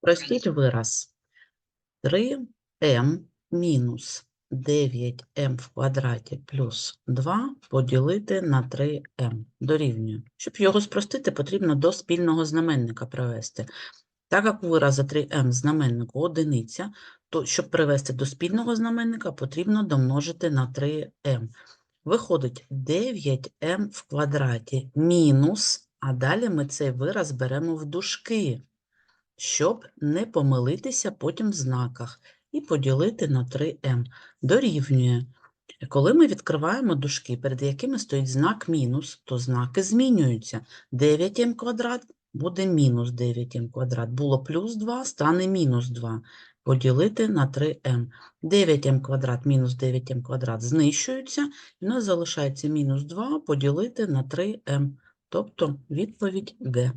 Простіть вираз. 3m мінус 9m в квадраті плюс 2 поділити на 3m дорівнює. Щоб його спростити, потрібно до спільного знаменника привести. Так як у вираза 3m знаменнику одиниця, то щоб привести до спільного знаменника, потрібно домножити на 3m. Виходить 9m в квадраті мінус, а далі ми цей вираз беремо в дужки, щоб не помилитися потім в знаках, і поділити на 3m. Дорівнює. Коли ми відкриваємо дужки, перед якими стоїть знак мінус, то знаки змінюються. 9m квадрат буде мінус 9m квадрат. Було плюс 2, стане мінус 2. Поділити на 3m. 9m квадрат мінус 9m квадрат знищуються, і у нас залишається мінус 2 поділити на 3m. Тобто відповідь Г.